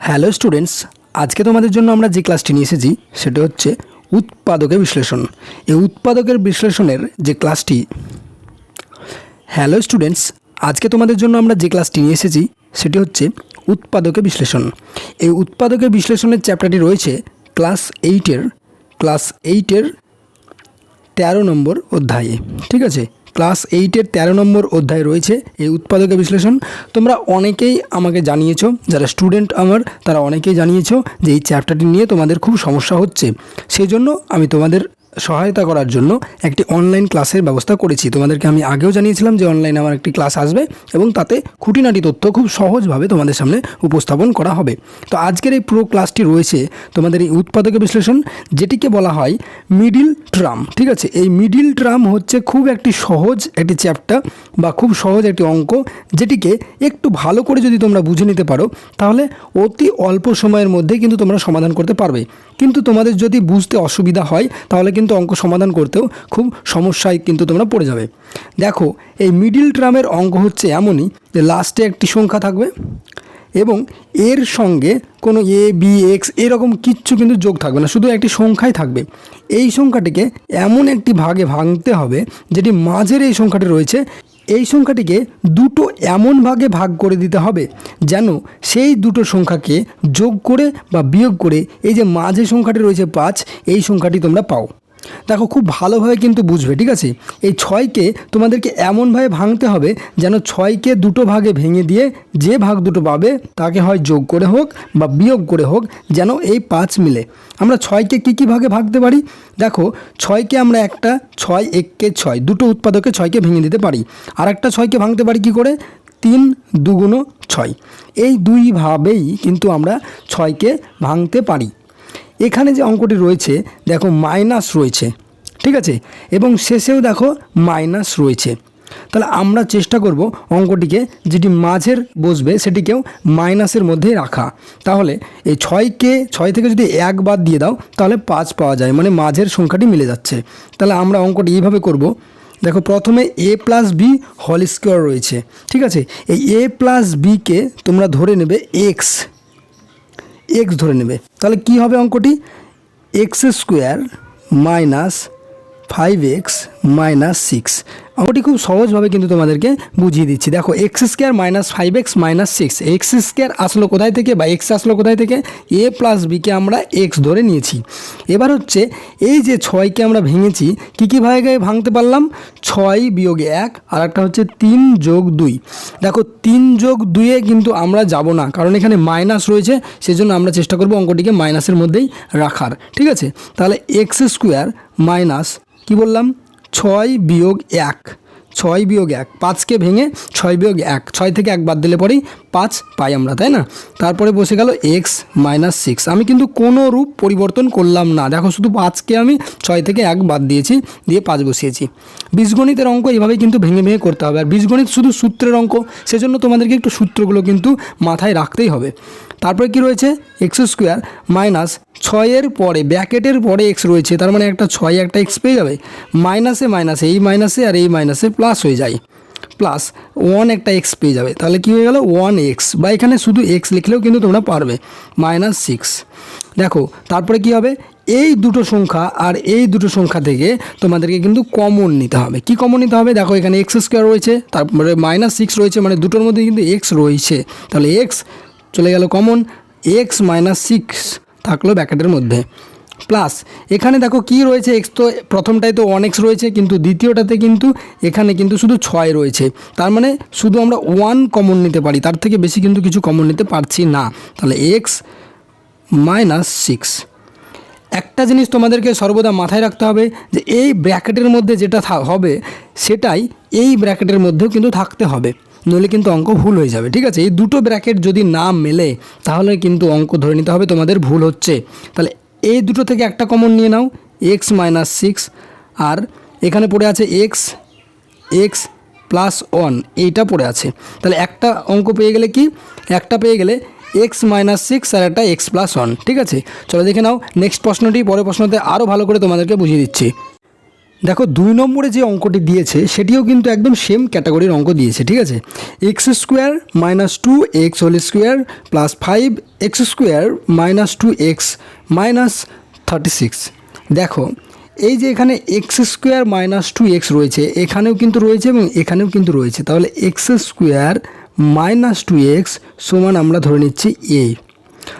Hello students, আজকে তোমাদের জন্য আমরা যে ক্লাসটি নিয়ে এসেছি, সেটা হচ্ছে উৎপাদকের বিশ্লেষণ। এই উৎপাদকের বিশ্লেষণের যে ক্লাসটি হ্যালো স্টুডেন্টস, আজকে তোমাদের জন্য আমরা যে ক্লাসটি নিয়ে এসেছি, সেটি হচ্ছে উৎপাদকের বিশ্লেষণ। এই উৎপাদকের বিশ্লেষণের চ্যাপ্টারটি রয়েছে ক্লাস এইটের ক্লাস এইটের তেরো নম্বর অধ্যায়ে, ঠিক আছে? ক্লাস এইটের তেরো নম্বর অধ্যায় রয়েছে এই উৎপাদকের বিশ্লেষণ। তোমরা অনেকেই আমাকে জানিয়েছ, যারা স্টুডেন্ট আমার, তারা অনেকেই জানিয়েছ যে এই চ্যাপ্টারটি নিয়ে তোমাদের খুব সমস্যা হচ্ছে। সেই জন্য আমি তোমাদের সহায়তা করার জন্য একটি অনলাইন ক্লাসের ব্যবস্থা করেছি। তোমাদেরকে আমি আগেও জানিয়েছিলাম যে অনলাইনে আমার একটি ক্লাস আসবে এবং তাতে খুঁটিনাটি তথ্য খুব সহজভাবে তোমাদের সামনে উপস্থাপন করা হবে। তো আজকের এই পুরো ক্লাসটি রয়েছে তোমাদের এই উৎপাদকের বিশ্লেষণ, যেটিকে বলা হয় মিডিল ট্রাম ঠিক আছে? এই মিডিল ট্রাম হচ্ছে খুব একটি সহজ একটি চ্যাপ্টার বা খুব সহজ একটি অঙ্ক, যেটিকে একটু ভালো করে যদি তোমরা বুঝে নিতে পারো, তাহলে অতি অল্প সময়ের মধ্যে কিন্তু তোমরা সমাধান করতে পারবে। কিন্তু তোমাদের যদি বুঝতে অসুবিধা হয়, তাহলে কিন্তু অঙ্ক সমাধান করতেও খুব সমস্যায় কিন্তু তোমরা পড়ে যাবে। দেখো, এই মিডিল ট্রামের অঙ্ক হচ্ছে এমনই যে লাস্টে একটি সংখ্যা থাকবে এবং এর সঙ্গে কোনো এ বি এক্স এরকম কিচ্ছু কিন্তু যোগ থাকবে না, শুধু একটি সংখ্যাই থাকবে। এই সংখ্যাটিকে এমন একটি ভাগে ভাঙতে হবে যেটি মাঝের এই সংখ্যাটি রয়েছে, এই সংখ্যাটিকে দুটো এমন ভাগে ভাগ করে দিতে হবে যেন সেই দুটো সংখ্যাকে যোগ করে বা বিয়োগ করে এই যে মাঝে সংখ্যাটি রয়েছে পাঁচ, এই সংখ্যাটি তোমরা পাও। দেখো, খুব ভালোভাবে কিন্তু বুঝবে, ঠিক আছে? এই ছয়কে তোমাদেরকে এমনভাবে ভাঙতে হবে যেন ছয়কে দুটো ভাগে ভেঙে দিয়ে যে ভাগ দুটো পাবে তাকে হয় যোগ করে হোক বা বিয়োগ করে হোক যেন এই পাঁচ মিলে। আমরা ছয়কে কী কী ভাগে ভাগতে পারি? দেখো, ছয়কে আমরা একটা, ছয় এককে ছয়, দুটো উৎপাদকে ছয়কে ভেঙে দিতে পারি। আর একটা ছয়কে ভাঙতে পারি কি করে? তিন দুগুণ ছয়। এই দুইভাবেই কিন্তু আমরা ছয়কে ভাঙতে পারি। এখানে যে অঙ্কটি রয়েছে, দেখো মাইনাস রয়েছে, ঠিক আছে? এবং শেষেও দেখো মাইনাস রয়েছে। তাহলে আমরা চেষ্টা করব অঙ্কটিকে, যেটি মাঝের বসবে সেটিকেও মাইনাসের মধ্যে রাখা। তাহলে এই ছয়কে, ছয় থেকে যদি এক বাদ দিয়ে দাও, তাহলে পাঁচ পাওয়া যায় মানে মাঝের সংখ্যাটি মিলে যাচ্ছে। তাহলে আমরা অঙ্কটি এইভাবে করব। দেখো প্রথমে এ প্লাস বি হল স্কোয়ার রয়েছে, ঠিক আছে? এই এ প্লাস বিকে তোমরা ধরে নেবে এক্স এক্স ধরে নেবে। তাহলে কি হবে অঙ্কটি? X square minus five X minus six অঙ্কটি খুব সহজভাবে কিন্তু তোমাদেরকে বুঝিয়ে দিচ্ছি। দেখো X square minus five X minus six X square আসলো কোথায় থেকে বা এক্স আসলো কোথায় থেকে? এ প্লাস বিকে আমরা এক্স ধরে নিয়েছি। এবার হচ্ছে এই যে ছয়কে আমরা ভেঙেছি, কী কী ভাগে ভাঙতে পারলাম? ছয় বিয়োগ এক, আর একটা হচ্ছে তিন যোগ দুই। দেখো, তিন যোগ দুইয়ে কিন্তু আমরা যাব না, কারণ এখানে মাইনাস রয়েছে, সেজন্য আমরা চেষ্টা করব অঙ্কটিকে মাইনাসের মধ্যেই রাখার। ঠিক আছে? তাহলে এক্স স্কোয়ার মাইনাস কি বললাম? ছয় বিয়োগ এক। ছয় বিয়োগ এক। পাঁচকে ভেঙে ছয় বিয়োগ এক। ছয় থেকে এক বাদ দিলে পরেই পাঁচ পাই আমরা, তাই না? তারপরে বসে গেল এক্স মাইনাস সিক্স। আমি কিন্তু কোনো রূপ পরিবর্তন করলাম না। দেখো, শুধু পাঁচকে আমি ছয় থেকে এক বাদ দিয়েছি, দিয়ে পাঁচ বসিয়েছি। বীজগণিতের অঙ্ক এইভাবেই কিন্তু ভেঙে ভেঙে করতে হবে। আর বীজগণিত শুধু সূত্রের অঙ্ক, সেজন্য তোমাদেরকে একটু সূত্রগুলো কিন্তু মাথায় রাখতেই হবে। তারপরে কি রয়েছে? এক্স স্কোয়ার মাইনাস ছয়ের পরে ব্যাকেটের পরে এক্স রয়েছে, তার মানে একটা ছয়, একটা এক্স পেয়ে যাবে। মাইনাসে মাইনাসে এই মাইনাসে আর এই মাইনাসে প্লাস হয়ে যায়। প্লাস ওয়ান একটা এক্স পেয়ে যাবে, তাহলে কী হয়ে গেল? ওয়ান এক্স বা এখানে শুধু এক্স লিখলেও কিন্তু তোমরা পারবে। মাইনাস সিক্স দেখো, তারপরে কি হবে? এই দুটো সংখ্যা আর এই দুটো সংখ্যা থেকে তোমাদেরকে কিন্তু কমন নিতে হবে। কি কমন নিতে হবে? দেখো, এখানে এক্স স্কোয়ার রয়েছে, তারপরে মাইনাস সিক্স রয়েছে মানে দুটোর মধ্যে কিন্তু এক্স রয়েছে। তাহলে এক্স চলে গেল কমন এক্স মাইনাস সিক্স থাকল ব্যাকেটের মধ্যে। প্লাস এখানে দেখো কি রয়েছে এক্স তো প্রথমটায় তো ওয়ান এক্স রয়েছে, কিন্তু দ্বিতীয়টাতে কিন্তু এখানে কিন্তু শুধু ছয় রয়েছে। তার মানে শুধু আমরা ওয়ান কমন নিতে পারি, তার থেকে বেশি কিন্তু কিছু কমন নিতে পারছি না। তাহলে এক্স মাইনাস সিক্স একটা জিনিস তোমাদেরকে সর্বদা মাথায় রাখতে হবে, যে এই ব্র্যাকেটের মধ্যে যেটা হবে, সেটাই এই ব্র্যাকেটের মধ্যেও কিন্তু থাকতে হবে। নইলে কিন্তু অঙ্ক ভুল হয়ে যাবে, ঠিক আছে? এই দুটো ব্র্যাকেট যদি না মেলে, তাহলে কিন্তু অঙ্ক ধরে নিতে হবে, তোমাদের ভুল হচ্ছে। তাহলে এই দুটো থেকে একটা কমন নিয়ে নাও এক্স মাইনাস সিক্স আর এখানে পড়ে আছে এক্স এক্স প্লাস ওয়ান এইটা পড়ে আছে। তাহলে একটা অঙ্ক পেয়ে গেলে কি? একটা পেয়ে গেলে এক্স মাইনাস সিক্স আর একটা এক্স প্লাস ওয়ান ঠিক আছে? চলো দেখে নাও নেক্সট প্রশ্নটি, পরের প্রশ্নতে আরও ভালো করে তোমাদেরকে বুঝিয়ে দিচ্ছি। দেখো দুই নম্বরে যে অঙ্কটি দিয়েছে, সেটিও কিন্তু একদম সেম ক্যাটাগরির অঙ্ক দিয়েছে, ঠিক আছে? X square minus two X whole square plus five X square minus two X minus thirty six দেখো, এই যে এখানে X square minus two X রয়েছে, এখানেও কিন্তু রয়েছে এবং এখানেও কিন্তু রয়েছে। তাহলে X square minus two X সমান আমরা ধরে নিচ্ছি এ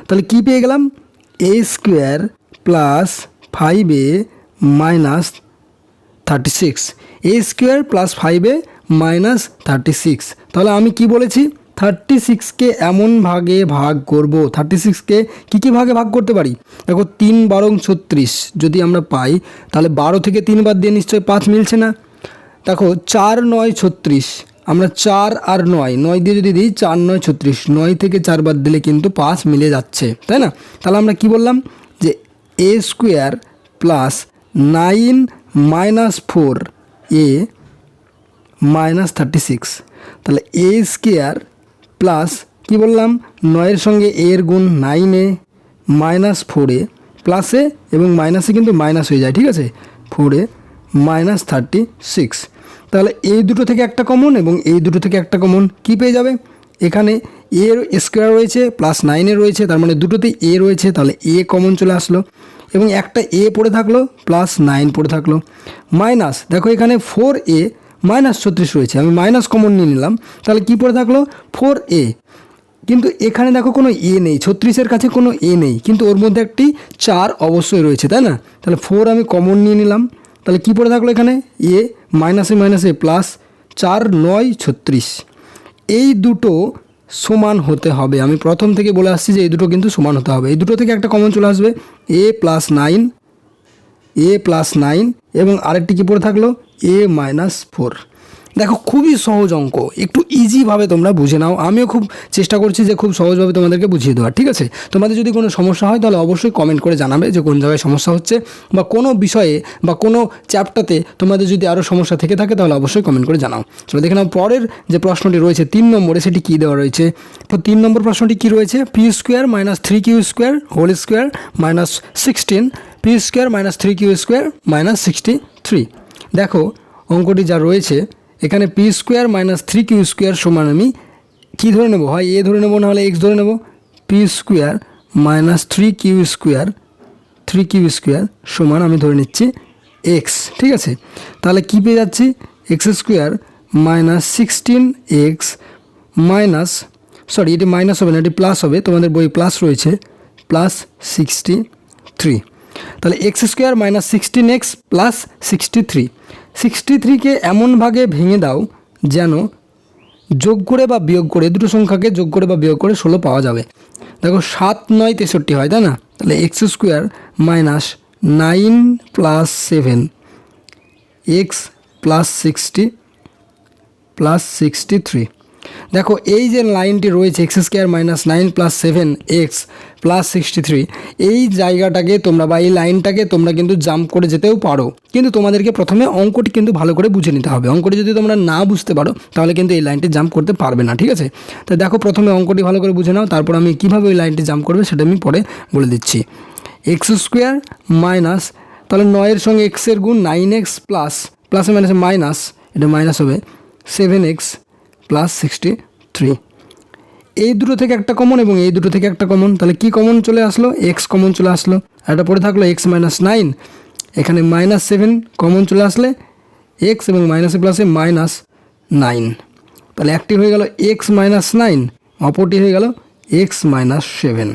তাহলে কী পেয়ে গেলাম? A square plus five A minus thirty six A square plus ফাইভে মাইনাস থার্টি সিক্স তাহলে আমি কি বলেছি? থার্টি সিক্সকে এমন ভাগে ভাগ করব? থার্টি সিক্সকে কী কী ভাগে ভাগ করতে পারি? দেখো, তিন বারং ছত্রিশ যদি আমরা পাই, তাহলে বারো থেকে তিনবার দিয়ে নিশ্চয়ই পাঁচ মিলছে না। দেখো, চার নয় ছত্রিশ। আমরা চার আর নয় নয় দিয়ে যদি দিই, চার নয় ছত্রিশ। নয় থেকে চারবার দিলে কিন্তু পাঁচ মিলে যাচ্ছে, তাই না? তাহলে আমরা কি বললাম? যে A square plus nine minus four A minus thirty six. তাহলে এ স্কোয়ার প্লাস কী বললাম? নয়ের সঙ্গে এর গুণ নাইনে মাইনাস ফোরে প্লাসে এবং মাইনাসে কিন্তু মাইনাস হয়ে যায়, ঠিক আছে? ফোরে মাইনাস থার্টি সিক্স। তাহলে এই দুটো থেকে একটা কমন এবং এই দুটো থেকে একটা কমন কি পেয়ে যাবে? এখানে এর স্কোয়ার রয়েছে, প্লাস নাইনে রয়েছে, তার মানে দুটোতেই এ রয়েছে, তাহলে এ কমন চলে আসলো। এবং একটা এ পড়ে থাকল প্লাস নাইন পড়ে থাকল। মাইনাস দেখো এখানে ফোর এ মাইনাস ছত্রিশ রয়েছে। আমি মাইনাস কমন নিয়ে নিলাম। তাহলে কি পড়ে থাকল? ফোর এ কিন্তু এখানে দেখো কোনো এ নেই, ছত্রিশের কাছে কোনো এ নেই। কিন্তু ওর মধ্যে একটি চার অবশ্যই রয়েছে, তাই না? তাহলে ফোর আমি কমন নিয়ে নিলাম। তাহলে কী পড়ে থাকল এখানে? এ মাইনাসে মাইনাসে প্লাস চার, নয়, ছত্রিশ। এই দুটো সমান হতে হবে। আমি প্রথম থেকে বলে আসছি যে এই দুটো কিন্তু সমান হতে হবে। এই দুটো থেকে একটা কমন চলে আসবে। A plus nine A plus nine এবং আরেকটি কী পড়ে থাকল? এ মাইনাস ফোর দেখো, খুবই সহজ অঙ্ক। একটু ইজিভাবে তোমরা বুঝে নাও। আমিও খুব চেষ্টা করছি যে খুব সহজভাবে তোমাদেরকে বুঝিয়ে দেওয়ার, ঠিক আছে? তোমাদের যদি কোনো সমস্যা হয়, তাহলে অবশ্যই কমেন্ট করে জানাবে যে কোন জায়গায় সমস্যা হচ্ছে বা কোনো বিষয়ে বা কোনো চ্যাপ্টারতে তোমাদের যদি আরও সমস্যা থেকে থাকে, তাহলে অবশ্যই কমেন্ট করে জানাও। চলো দেখে নাও, পরের যে প্রশ্নটি রয়েছে, তিন নম্বরে সেটি কী দেওয়া রয়েছে? তো তিন নম্বর প্রশ্নটি কী রয়েছে? P square minus three Q square whole square minus sixteen P square minus three Q square minus sixty three দেখো, অঙ্কটি যা রয়েছে এখানে P square minus three Q square সমান আমি কী ধরে নেব? হয় এ ধরে নেব নাহলে এক্স ধরে নেব? P square minus three Q square three Q square সমান আমি ধরে নিচ্ছি এক্স ঠিক আছে? তাহলে কী পেয়ে যাচ্ছি? X square minus sixteen X minus sorry এটি মাইনাস হবে না, এটি প্লাস হবে, তোমাদের বই প্লাস রয়েছে প্লাস সিক্সটি থ্রি তাহলে X square minus sixteen X plus sixty three sixty থ্রিকে এমন ভাগে ভেঙে দাও যেন যোগ করে বা বিয়োগ করে, দুটো সংখ্যাকে যোগ করে বা বিয়োগ করে ষোলো পাওয়া যাবে। দেখো সাত, নয়, তেষট্টি হয়, তাই না? তাহলে X square minus nine plus seven, X plus sixty plus sixty three. দেখো, এই যে লাইনটি রয়েছে X square minus nine plus seven X plus sixty three এই জায়গাটাকে তোমরা বা এই লাইনটাকে তোমরা কিন্তু জাম্প করে যেতেও পারো। কিন্তু তোমাদেরকে প্রথমে অঙ্কটি কিন্তু ভালো করে বুঝে নিতে হবে। অঙ্কটি যদি তোমরা না বুঝতে পারো, তাহলে কিন্তু এই লাইনটি জাম্প করতে পারবে না, ঠিক আছে? তো দেখো, প্রথমে অঙ্কটি ভালো করে বুঝে নাও, তারপর আমি কীভাবে ওই লাইনটি জাম্প করবে সেটা আমি পরে বলে দিচ্ছি। এক্স স্কোয়ার মাইনাস তাহলে নয়ের সঙ্গে এক্সের গুণ নাইন এক্স প্লাস প্লাসে মাইনাসে মাইনাস এটা মাইনাস হবে seven X plus sixty three এই দুটো থেকে একটা কমন এবং এই দুটো থেকে একটা কমন তাহলে কি কমন চলে আসলো? এক্স কমন চলে আসলো। আর এটা পড়ে থাকল এক্স মাইনাস নাইন এখানে মাইনাস সেভেন কমন চলে আসলে এক্স এবং মাইনাসে প্লাসে মাইনাস নাইন তাহলে একটি হয়ে গেল এক্স মাইনাস নাইন অপরটি হয়ে গেল এক্স মাইনাস সেভেন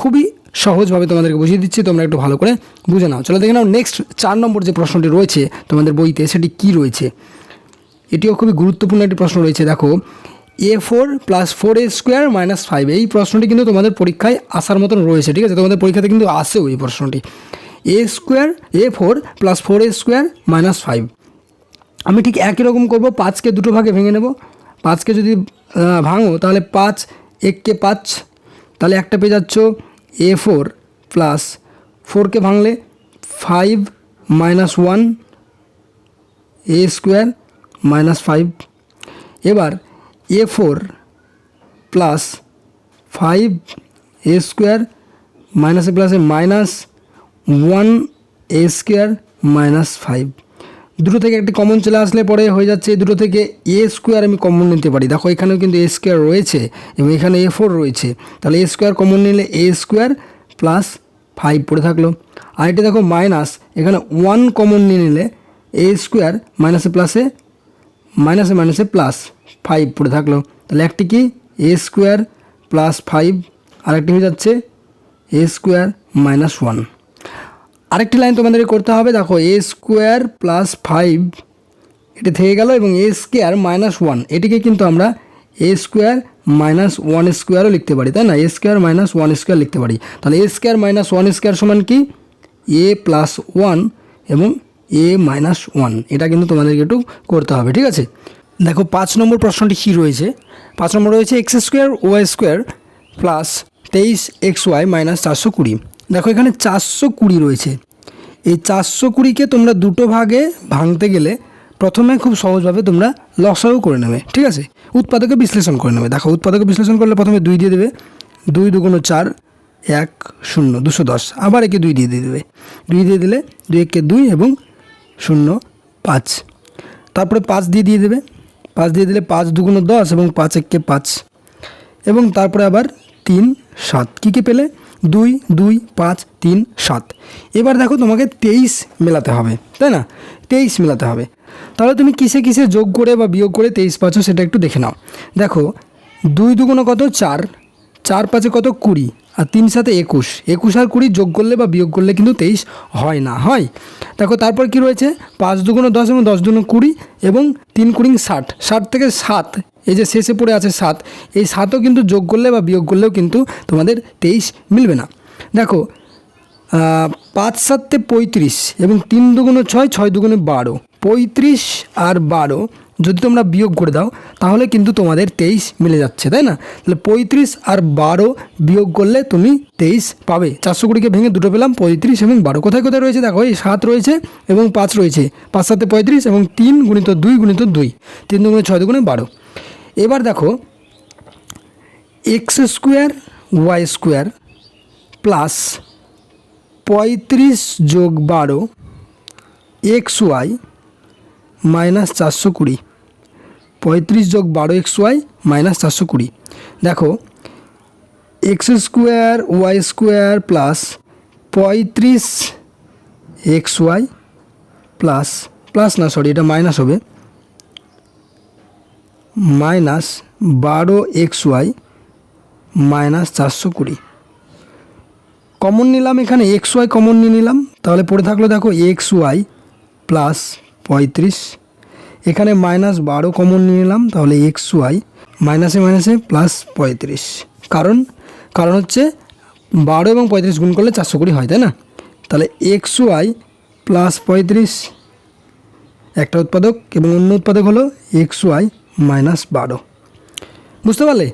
খুবই সহজভাবে তোমাদেরকে বুঝিয়ে দিচ্ছি। তোমরা একটু ভালো করে বুঝে নাও। চলো দেখে নাও নেক্সট চার নম্বর যে প্রশ্নটি রয়েছে তোমাদের বইতে, সেটি কি রয়েছে? এটিও খুবই গুরুত্বপূর্ণ একটি প্রশ্ন রয়েছে। দেখো A four plus four A square minus five এই প্রশ্নটি কিন্তু তোমাদের পরীক্ষায় আসার মতন রয়েছে, ঠিক আছে? তোমাদের পরীক্ষাতে কিন্তু আসেও এই প্রশ্নটি। A square A four plus four A square minus five আমি ঠিক একই রকম করব, পাঁচকে দুটো ভাগে ভেঙে নেব। পাঁচকে যদি ভাঙো, তাহলে পাঁচ, এককে পাঁচ। তাহলে একটা পেয়ে যাচ্ছ এ ফোর প্লাস ফোরকে ভাঙলে five minus one A square minus five এবার A four plus five A square মাইনাসে প্লাসে minus one A square minus five দুটো থেকে একটি কমন চলে আসলে পরে হয়ে যাচ্ছে দুটো থেকে এ স্কোয়ার আমি কমন নিতে পারি। দেখো, এখানেও কিন্তু এ স্কোয়ার রয়েছে এবং এখানে এ ফোর রয়েছে। তাহলে এ স্কোয়ার কমন নিলে এ স্কোয়ার প্লাস ফাইভ পড়ে থাকল। আরেকটি দেখো মাইনাস এখানে ওয়ান কমন নিয়ে নিলে এ স্কোয়ার মাইনাসে প্লাসে মাইনাসে মাইনাসে প্লাস ফাইভ পড়ে থাকল। তাহলে একটি কি? এ স্কোয়ার প্লাস ফাইভ আরেকটি হয়ে যাচ্ছে এ স্কোয়ার মাইনাস ওয়ান আরেকটি লাইন তোমাদেরকে করতে হবে, দেখো এ স্কোয়ার প্লাস ফাইভ এটি থেকে গেল এবং এ স্কোয়ার মাইনাস ওয়ান এটিকে কিন্তু আমরা এ স্কোয়ার মাইনাস ওয়ান স্কোয়ারও লিখতে পারি, তাই না? A square minus one square লিখতে পারি। তাহলে A square minus one square সমান কি? এ প্লাস ওয়ান এবং এ মাইনাস ওয়ান এটা কিন্তু তোমাদেরকে একটু করতে হবে, ঠিক আছে? দেখো, পাঁচ নম্বর প্রশ্নটি কী রয়েছে? পাঁচ নম্বর রয়েছে X square Y square plus তেইশ এক্স ওয়াই মাইনাস চারশো কুড়ি। দেখো, এখানে চারশো কুড়ি রয়েছে। এই চারশো কুড়িকে তোমরা দুটো ভাগে ভাঙতে গেলে প্রথমে খুব সহজভাবে তোমরা লসাও করে নেবে, ঠিক আছে? উৎপাদকে বিশ্লেষণ করে নেবে। দেখো, উৎপাদকে বিশ্লেষণ করলে প্রথমে দুই দিয়ে দেবে। দুই দুগুণ চার, এক শূন্য, দুশো দশ। আবার একে দুই দিয়ে দিয়ে দেবে। দুই দিয়ে দিলে দুই, একে দুই এবং শূন্য, পাঁচ। তারপরে পাঁচ দিয়ে দিয়ে দেবে। পাঁচ দিয়ে দিলে পাঁচ দুগুণ দশ এবং পাঁচ এককে পাঁচ। এবং তারপরে আবার তিন, সাত। কী কী পেলে? দুই দুই, পাঁচ, তিন, সাত। এবার দেখো তোমাকে তেইশ মেলাতে হবে, তাই না? তেইশ মেলাতে হবে। তাহলে তুমি কিসে কিসে যোগ করে বা বিয়োগ করে তেইশ পাচ্ছ সেটা একটু দেখে নাও। দেখো, দুই দুগুণো কত? চার। চার পাঁচে কত? কুড়ি। আর তিন সাথে একুশ। একুশ আর কুড়ি যোগ করলে বা বিয়োগ করলে কিন্তু তেইশ হয় না, হয়? দেখো, তারপর কি রয়েছে? পাঁচ দুগুণো দশ এবং দশ দুগুণো কুড়ি এবং তিন কুড়ি ষাট। ষাট থেকে সাত, এই যে শেষে পড়ে আছে সাত, এই সাতও কিন্তু যোগ করলে বা বিয়োগ করলেও কিন্তু তোমাদের তেইশ মিলবে না। দেখো পাঁচ সাতে পঁয়ত্রিশ এবং তিন দুগুণে ছয় ছয় দুগুণে বারো। পঁয়ত্রিশ আর বারো যদি তোমরা বিয়োগ করে দাও, তাহলে কিন্তু তোমাদের তেইশ মিলে যাচ্ছে, তাই না? তাহলে পঁয়ত্রিশ আর বারো বিয়োগ করলে তুমি তেইশ পাবে। চারশো কুড়িকে ভেঙে দুটো পেলাম, পঁয়ত্রিশ এবং বারো। কোথায় কোথায় রয়েছে? দেখো, এই সাত রয়েছে এবং পাঁচ রয়েছে। পাঁচ সাথে পঁয়ত্রিশ এবং তিন গুণিত দুই গুণিত দুই। তিন দুগুণে ছয় দুগুণে বারো। এবার দেখো, X square, Y square plus পঁয়ত্রিশ যোগ বারো, এক্স ওয়াই মাইনাস চারশো কুড়ি। পঁয়ত্রিশ যোগ বারো এক্স ওয়াই মাইনাস চারশো কুড়ি। দেখো, X square, Y square plus পঁয়ত্রিশ এক্স ওয়াই প্লাস প্লাস না, সরি, এটা মাইনাস হবে। মাইনাস বারো এক্স ওয়াই মাইনাস চারশো কুড়ি। কমন নিলাম এখানে, এক্স ওয়াই কমন নিয়ে নিলাম। তাহলে পড়ে থাকল দেখো, এক্স ওয়াই প্লাস পঁয়ত্রিশ। এখানে মাইনাস বারো কমন নিয়ে নিলাম তাহলে এক্স ওয়াই মাইনাসে মাইনাসে প্লাস পঁয়ত্রিশ। কারণ কারণ হচ্ছে বারো এবং পঁয়ত্রিশ গুণ করলে চারশো কুড়ি হয়, তাই না? তাহলে এক্স ওয়াই প্লাস পঁয়ত্রিশ, একটা উৎপাদক এবং অন্য উৎপাদক হলো এক্স ওয়াই মাইনাস বারো। বুঝতে পারলে?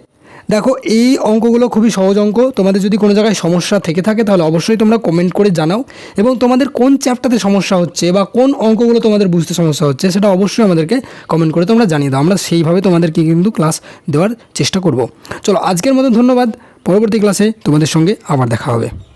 দেখো, এই অঙ্কগুলো খুবই সহজ অঙ্ক। তোমাদের যদি কোনো জায়গায় সমস্যা থেকে থাকে, তাহলে অবশ্যই তোমরা কমেন্ট করে জানাও। এবং তোমাদের কোন চ্যাপ্টারতে সমস্যা হচ্ছে বা কোন অঙ্কগুলো তোমাদের বুঝতে সমস্যা হচ্ছে, সেটা অবশ্যই আমাদেরকে কমেন্ট করে তোমরা জানিয়ে দাও। আমরা সেইভাবে তোমাদেরকে কিন্তু ক্লাস দেওয়ার চেষ্টা করব। চলো, আজকের মতো ধন্যবাদ। পরবর্তী ক্লাসে তোমাদের সঙ্গে আবার দেখা হবে।